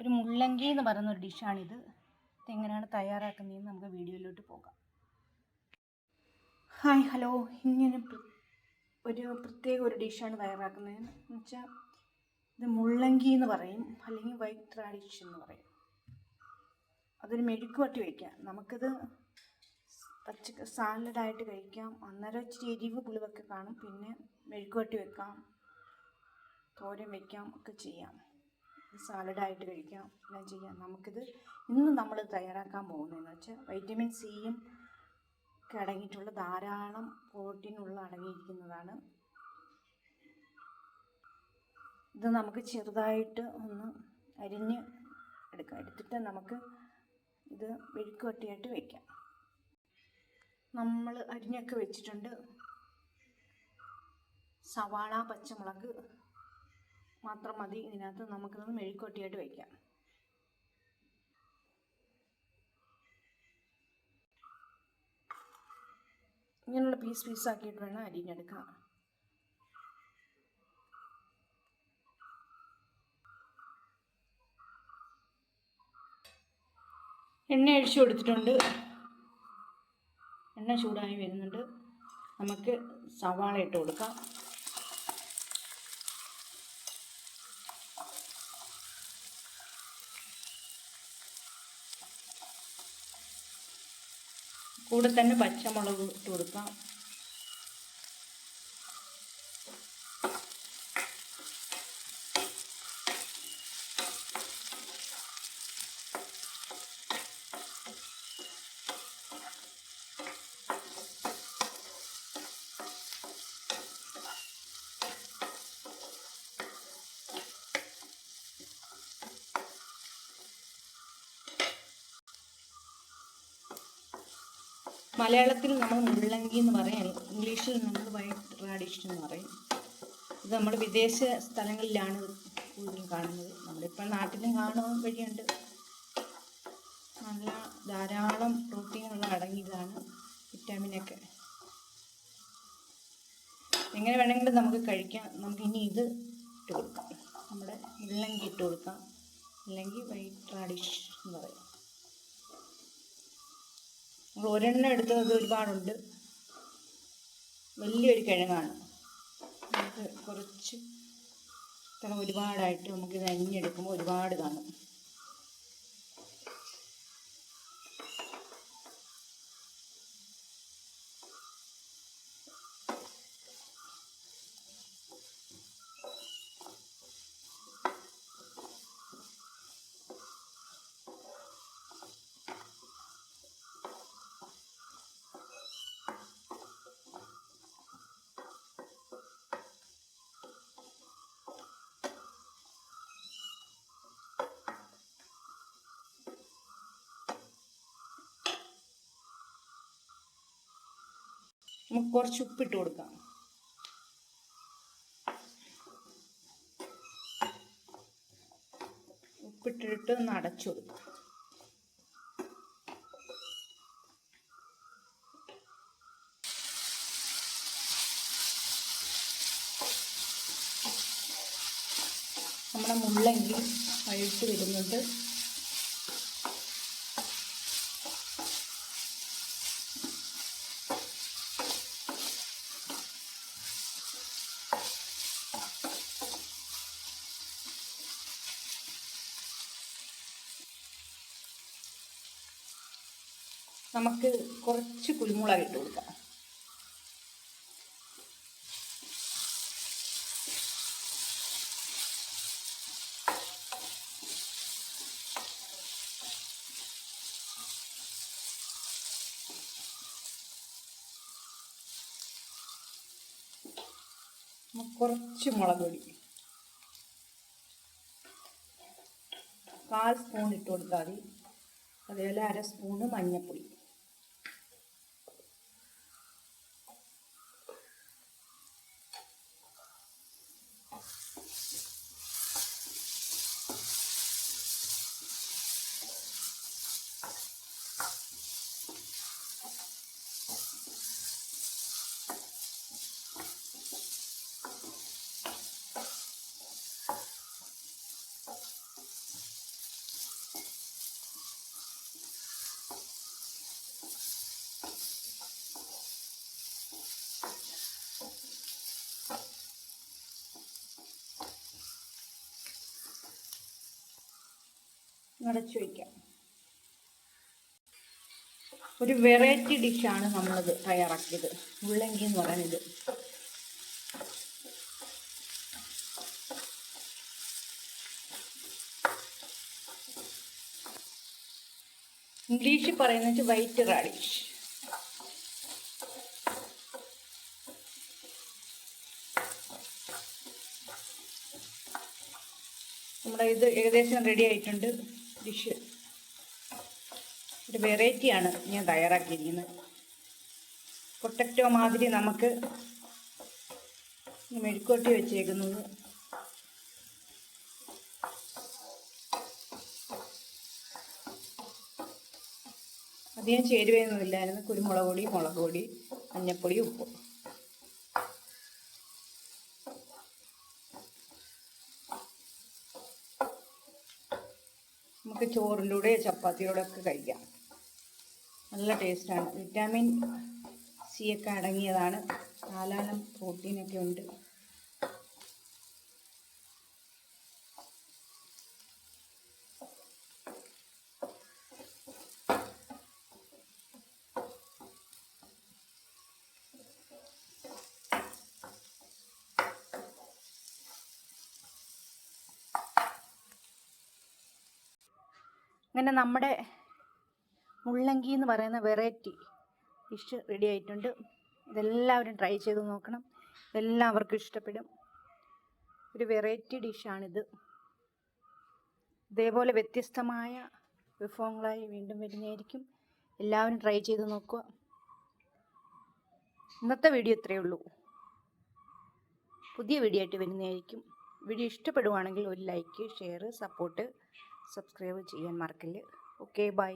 ഒരു മുള്ളങ്കി എന്ന് പറയുന്ന ഒരു ഡിഷാണിത്. ഇതെങ്ങനെയാണ് തയ്യാറാക്കുന്നതെന്ന് നമുക്ക് വീഡിയോയിലോട്ട് പോകാം. Hi hello. ഇങ്ങനെ ഒരു പ്രത്യേക ഒരു ഡിഷാണ് തയ്യാറാക്കുന്നത് എന്ന് വെച്ചാൽ ഇത് മുള്ളങ്കി എന്ന് പറയും അല്ലെങ്കിൽ വൈറ്റ് റാഡിഷ് എന്ന് പറയും. അതൊരു മെഴുക്ക് വട്ടി വയ്ക്കാം നമുക്കിത് പച്ച സാലഡായിട്ട് കഴിക്കാം. അന്നേരം ഇച്ചിരി എരിവ് പുളിവൊക്കെ കാണും. പിന്നെ മെഴുക്ക് വട്ടി വെക്കാം. തോരൻ വെക്കാം. ഒക്കെ ചെയ്യാം. സാലഡായിട്ട് കഴിക്കാം എല്ലാം ചെയ്യാം. നമുക്കിത് ഇന്ന് നമ്മൾ തയ്യാറാക്കാൻ പോകുന്നതെന്ന് വെച്ചാൽ വൈറ്റമിൻ സിയും ഒക്കെ അടങ്ങിയിട്ടുള്ള ധാരാളം പ്രോട്ടീനുള്ള അടങ്ങിയിരിക്കുന്നതാണ്. ഇത് നമുക്ക് ചെറുതായിട്ട് ഒന്ന് അരിഞ്ഞ് എടുക്കാം. എടുത്തിട്ട് നമുക്ക് ഇത് വെഴുക്കുവട്ടിയായിട്ട് വയ്ക്കാം നമ്മൾ അരിഞ്ഞൊക്കെ വെച്ചിട്ടുണ്ട് സവാള പച്ചമുളക് മാത്രം മതി. ഇതിനകത്ത് നമുക്കിതൊന്ന് മെഴുക്കൊട്ടിയായിട്ട് വയ്ക്കാം ഇങ്ങനെയുള്ള പീസ് പീസ് ആക്കിയിട്ട് വേണം അരിഞ്ഞെടുക്കാൻ. എണ്ണ അഴിച്ചു കൊടുത്തിട്ടുണ്ട്. എണ്ണ ചൂടായി വരുന്നുണ്ട്. നമുക്ക് സവാള ഇട്ട് കൊടുക്കാം. കൂടെ തന്നെ പച്ചമുളക് ഇട്ട് കൊടുക്കാം. മലയാളത്തിൽ നമ്മൾ മുള്ളങ്കി എന്ന് പറയും. ഇംഗ്ലീഷിൽ നമ്മൾ വൈറ്റ് റാഡിഷ് എന്ന് പറയും. ഇത് നമ്മൾ വിദേശ സ്ഥലങ്ങളിലാണ് കൂടുതലും കാണുന്നത്. നമ്മളിപ്പോൾ നാട്ടിലും കാണാൻ വഴിയുണ്ട്. നല്ല ധാരാളം പ്രോട്ടീനുള്ള അടങ്ങിയതാണ് വിറ്റാമിനൊക്കെ. എങ്ങനെ വേണമെങ്കിലും നമുക്ക് കഴിക്കാം. നമുക്ക് ഇനി ഇത് ഇട്ട് കൊടുക്കാം. നമ്മുടെ മുള്ളങ്കി ഇട്ട് കൊടുക്കാം. അല്ലെങ്കിൽ വൈറ്റ് റാഡിഷ് എന്ന് പറയും. നമ്മൾ ഒരെണ്ണം എടുത്തത് ഒരുപാടുണ്ട്. വലിയൊരു കിഴങ്ങാണ്. നമുക്ക് കുറച്ച് ഇത്ര ഒരുപാടായിട്ട് നമുക്ക് ഇത് അരിഞ്ഞെടുക്കുമ്പോൾ ഒരുപാട് കാണും. നമുക്ക് കുറച്ച് ഉപ്പിട്ട് കൊടുക്കാം. ഉപ്പിട്ടിട്ട് ഒന്ന് അടച്ചു കൊടുക്കാം. നമ്മുടെ മുള്ളങ്കി വഴുത്ത് വരുന്നുണ്ട് നമുക്ക് കുറച്ച് കുരുമുളക് ഇട്ട് കൊടുക്കാം. കുറച്ച് മുളക് പൊടി. കാൽ സ്പൂൺ ഇട്ട് കൊടുത്താൽ മതി. അതേപോലെ അര സ്പൂണ് മഞ്ഞൾപ്പൊടി. അടച്ചു വയ്ക്കാം. ഒരു വെറൈറ്റി ഡിഷാണ് നമ്മളിത് തയ്യാറാക്കിയത്. ഉള്ളങ്കി എന്ന് പറയുന്നത്. ഇംഗ്ലീഷിൽ പറയുന്നത് വൈറ്റ് റാഡിഷ് നമ്മുടെ ഇത് ഏകദേശം റെഡി ആയിട്ടുണ്ട്. ഡിഷ് ഒരു വെറൈറ്റിയാണ് ഞാൻ തയ്യാറാക്കിയിരിക്കുന്നത്. പൊട്ടറ്റോ മാതിരി നമുക്ക് മെഴുക്കോട്ടി വെച്ചേക്കുന്നത്. അധികം ചേരുവയൊന്നുമില്ലായിരുന്നു കുരുമുളക് പൊടി മുളക് പൊടി മഞ്ഞപ്പൊടി ഉപ്പ്. നമുക്ക് ചോറിന്റെ കൂടെ ചപ്പാത്തിയോടെ ഒക്കെ കഴിക്കാം. നല്ല ടേസ്റ്റാണ്. വിറ്റാമിൻ സി ഒക്കെ അടങ്ങിയതാണ്. ധാരാളം പ്രോട്ടീനൊക്കെ ഉണ്ട്. അങ്ങനെ നമ്മുടെ മുള്ളങ്കി എന്ന് പറയുന്ന വെറൈറ്റി ഡിഷ് റെഡി ആയിട്ടുണ്ട്. ഇതെല്ലാവരും ട്രൈ ചെയ്ത് നോക്കണം. എല്ലാവർക്കും ഇഷ്ടപ്പെടും. ഒരു വെറൈറ്റി ഡിഷാണിത് ഇതേപോലെ വ്യത്യസ്തമായ വിഭവങ്ങളായി വീണ്ടും വരുന്നതായിരിക്കും. എല്ലാവരും ട്രൈ ചെയ്ത് നോക്കുക. ഇന്നത്തെ വീഡിയോ ഇത്രയേ ഉള്ളൂ. പുതിയ വീഡിയോ ആയിട്ട് വരുന്നതായിരിക്കും. വീഡിയോ ഇഷ്ടപ്പെടുവാണെങ്കിൽ ഒരു ലൈക്ക് ഷെയർ സപ്പോർട്ട് സബ്സ്ക്രൈബ് ചെയ്യാൻ മറക്കല്ല്. Okay bye